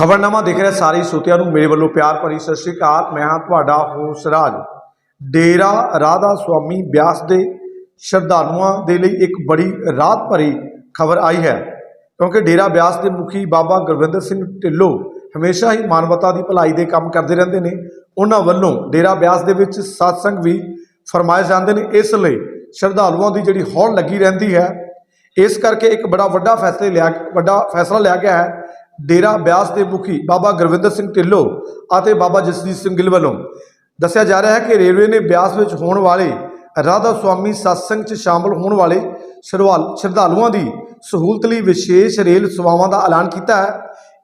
ਖਬਰਨਾਮਾ ਦੇਖ ਰਹੇ ਸਾਰੇ ਸਰੋਤਿਆਂ ਨੂੰ ਮੇਰੇ ਵੱਲੋਂ ਪਿਆਰ ਭਰੀ ਸਤਿ ਸ਼੍ਰੀ ਅਕਾਲ। ਮੈਂ ਹਾਂ ਤੁਹਾਡਾ ਹੋਸ ਰਾਜ। ਡੇਰਾ ਰਾਧਾ ਸੁਆਮੀ ਬਿਆਸ ਦੇ ਸ਼ਰਧਾਲੂਆਂ ਦੇ ਲਈ ਇੱਕ ਬੜੀ ਰਾਹਤ ਭਰੀ ਖਬਰ ਆਈ ਹੈ। ਕਿਉਂਕਿ ਡੇਰਾ ਬਿਆਸ ਦੇ ਮੁਖੀ ਬਾਬਾ ਗੁਰਵਿੰਦਰ ਸਿੰਘ ਢਿੱਲੋਂ ਹਮੇਸ਼ਾ ਹੀ ਮਾਨਵਤਾ ਦੀ ਭਲਾਈ ਦੇ ਕੰਮ ਕਰਦੇ ਰਹਿੰਦੇ ਨੇ। ਉਹਨਾਂ ਵੱਲੋਂ ਡੇਰਾ ਬਿਆਸ ਦੇ ਵਿੱਚ satsang ਵੀ ਫਰਮਾਏ ਜਾਂਦੇ ਨੇ। ਇਸ ਲਈ ਸ਼ਰਧਾਲੂਆਂ ਦੀ ਜਿਹੜੀ ਹੌਲ ਲੱਗੀ ਰਹਿੰਦੀ ਹੈ। ਇਸ ਕਰਕੇ ਇੱਕ ਬੜਾ ਵੱਡਾ ਫੈਸਲਾ ਲਿਆ ਵੱਡਾ ਫੈਸਲਾ ਲਿਆ ਗਿਆ ਹੈ ਡੇਰਾ ਬਿਆਸ ਦੇ ਮੁਖੀ ਬਾਬਾ ਗੁਰਵਿੰਦਰ ਸਿੰਘ ਢਿੱਲੋਂ ਅਤੇ ਬਾਬਾ ਜਸਜੀਤ ਸਿੰਘ ਗਿੱਲ ਵੱਲੋਂ ਦੱਸਿਆ ਜਾ ਰਿਹਾ ਹੈ ਕਿ ਰੇਲਵੇ ਨੇ ਬਿਆਸ ਵਿੱਚ ਹੋਣ ਵਾਲੇ ਰਾਧਾ ਸੁਆਮੀ satsang 'ਚ ਸ਼ਾਮਲ ਹੋਣ ਵਾਲੇ ਸ਼ਰਵਾਲ, ਸ਼ਰਧਾਲੂਆਂ ਦੀ ਸਹੂਲਤ ਲਈ ਵਿਸ਼ੇਸ਼ ਰੇਲ ਸੇਵਾਵਾਂ ਦਾ ਐਲਾਨ ਕੀਤਾ ਹੈ।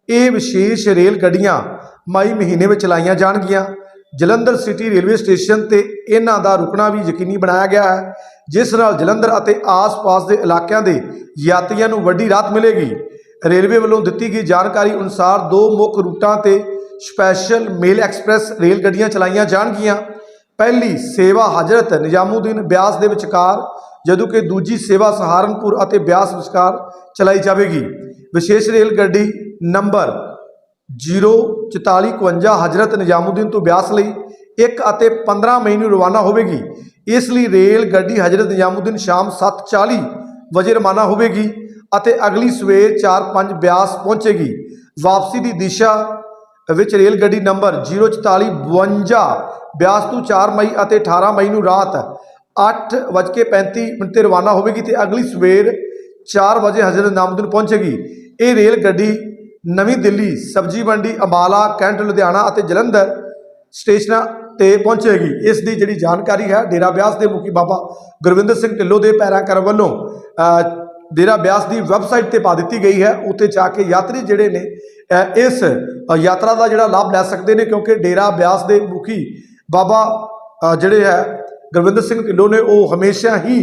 ਇਹ ਵਿਸ਼ੇਸ਼ ਰੇਲ ਗੱਡੀਆਂ ਮਈ ਮਹੀਨੇ ਵਿੱਚ ਚਲਾਈਆਂ ਜਾਣਗੀਆਂ। ਜਲੰਧਰ ਸਿਟੀ ਰੇਲਵੇ ਸਟੇਸ਼ਨ ਤੇ ਇਹਨਾਂ ਦਾ ਰੁਕਣਾ ਵੀ ਯਕੀਨੀ ਬਣਾਇਆ ਗਿਆ ਹੈ, ਜਿਸ ਨਾਲ ਜਲੰਧਰ ਅਤੇ ਆਸ-ਪਾਸ ਦੇ ਇਲਾਕਿਆਂ ਦੇ ਯਾਤਰੀਆਂ ਨੂੰ ਵੱਡੀ ਰਾਹਤ ਮਿਲੇਗੀ। ਰੇਲਵੇ ਵੱਲੋਂ ਦਿੱਤੀ ਗਈ ਜਾਣਕਾਰੀ ਅਨੁਸਾਰ ਦੋ ਮੁੱਖ ਰੂਟਾਂ ਤੇ ਸਪੈਸ਼ਲ ਮੇਲ ਐਕਸਪ੍ਰੈਸ ਰੇਲ ਗੱਡੀਆਂ ਚਲਾਈਆਂ ਜਾਣਗੀਆਂ। ਪਹਿਲੀ ਸੇਵਾ ਹਜ਼ਰਤ ਨਿਜ਼ਾਮੂਦੀਨ ਬਿਆਸ ਦੇ ਵਿਚਕਾਰ, ਜਦੋਂ ਕਿ ਦੂਜੀ ਸੇਵਾ ਸਹਾਰਨਪੁਰ ਅਤੇ ਬਿਆਸ ਵਿਚਕਾਰ ਚਲਾਈ ਜਾਵੇਗੀ। ਵਿਸ਼ੇਸ਼ ਰੇਲ ਗੱਡੀ ਨੰਬਰ 04451 ਹਜ਼ਰਤ ਨਿਜ਼ਾਮੂਦੀਨ ਤੋਂ ਬਿਆਸ ਲਈ 1 ਅਤੇ 15 ਮਈ ਨੂੰ ਰਵਾਨਾ ਹੋਵੇਗੀ। ਇਸ ਲਈ ਰੇਲ ਗੱਡੀ ਹਜ਼ਰਤ ਨਿਜ਼ਾਮੂਦੀਨ ਸ਼ਾਮ 7:40 ਵਜੇ ਰਵਾਨਾ ਹੋਵੇਗੀ। ਅਤੇ ਅਗਲੀ ਸਵੇਰ 4:05 ਬਿਆਸ ਪਹੁੰਚੇਗੀ। ਵਾਪਸੀ ਦੀ ਦਿਸ਼ਾ ਵਿੱਚ ਰੇਲ ਗੱਡੀ ਨੰਬਰ 04452 ਬਿਆਸ ਤੋਂ 4 ਮਈ ਅਤੇ 18 ਮਈ ਨੂੰ ਰਾਤ 8:35 ਮਿੰਟ ਤੇ ਰਵਾਨਾ ਹੋਵੇਗੀ ਤੇ ਅਗਲੀ ਸਵੇਰ 4 ਵਜੇ ਹਜ਼ਰਤ ਨਿਜ਼ਾਮੂਦੀਨ ਪਹੁੰਚੇਗੀ। ਇਹ ਰੇਲ ਗੱਡੀ ਨਵੀਂ ਦਿੱਲੀ, ਸਬਜੀ ਮੰਡੀ, ਅੰਬਾਲਾ, ਕੈਂਟ, ਲੁਧਿਆਣਾ ਅਤੇ ਜਲੰਧਰ ਸਟੇਸ਼ਨਾਂ ਤੇ ਪਹੁੰਚੇਗੀ। ਇਸ ਦੀ ਜਿਹੜੀ ਜਾਣਕਾਰੀ ਹੈ, ਡੇਰਾ ਬਿਆਸ ਦੇ ਮੁਖੀ ਬਾਬਾ ਗੁਰਵਿੰਦਰ ਸਿੰਘ ਢਿੱਲੋਂ ਦੇ ਪੈਰਾਂ ਪੈਰਾਕਰ ਵੱਲੋਂ ਡੇਰਾ ਬਿਆਸ ਦੀ ਵੈਬਸਾਈਟ ਤੇ ਪਾ ਦਿੱਤੀ ਗਈ ਹੈ। ਉੱਥੇ ਜਾ ਕੇ ਯਾਤਰੀ ਜਿਹੜੇ ਨੇ ਇਸ ਯਾਤਰਾ ਦਾ ਜਿਹੜਾ ਲਾਭ ਲੈ ਸਕਦੇ ਨੇ ਕਿਉਂਕਿ ਡੇਰਾ ਬਿਆਸ ਦੇ ਮੁਖੀ ਬਾਬਾ ਜਿਹੜੇ ਹੈ, ਗੁਰਵਿੰਦਰ ਸਿੰਘ ਢਿੱਲੋਂ ਨੇ ਉਹ ਹਮੇਸ਼ਾ ਹੀ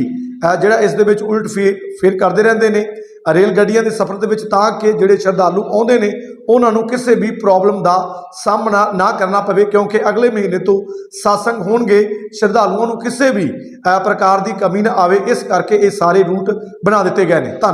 ਜਿਹੜਾ ਇਸ ਦੇ ਵਿੱਚ ਉਲਟ ਫੇਰ ਫੇਰ ਕਰਦੇ ਰਹਿੰਦੇ ਨੇ। ਰੇਲ ਗੱਡੀਆਂ ਦੇ ਸਫ਼ਰ ਦੇ ਵਿੱਚ ਤਾਂ ਕਿ ਜਿਹੜੇ ਸ਼ਰਧਾਲੂ ਆਉਂਦੇ ਨੇ, ਉਹਨਾਂ ਨੂੰ ਕਿਸੇ ਵੀ ਪ੍ਰੋਬਲਮ ਦਾ ਸਾਹਮਣਾ ਨਾ ਕਰਨਾ ਪਵੇ, ਕਿਉਂਕਿ ਅਗਲੇ ਮਹੀਨੇ ਤੋਂ satsang ਹੋਣਗੇ, ਸ਼ਰਧਾਲੂਆਂ ਨੂੰ ਕਿਸੇ ਵੀ ਪ੍ਰਕਾਰ ਦੀ ਕਮੀ ਨਾ ਆਵੇ, ਇਸ ਕਰਕੇ ਇਹ ਸਾਰੇ ਰੂਟ ਬਣਾ ਦਿੱਤੇ ਗਏ ਨੇ। ਧੰਨਵਾਦ।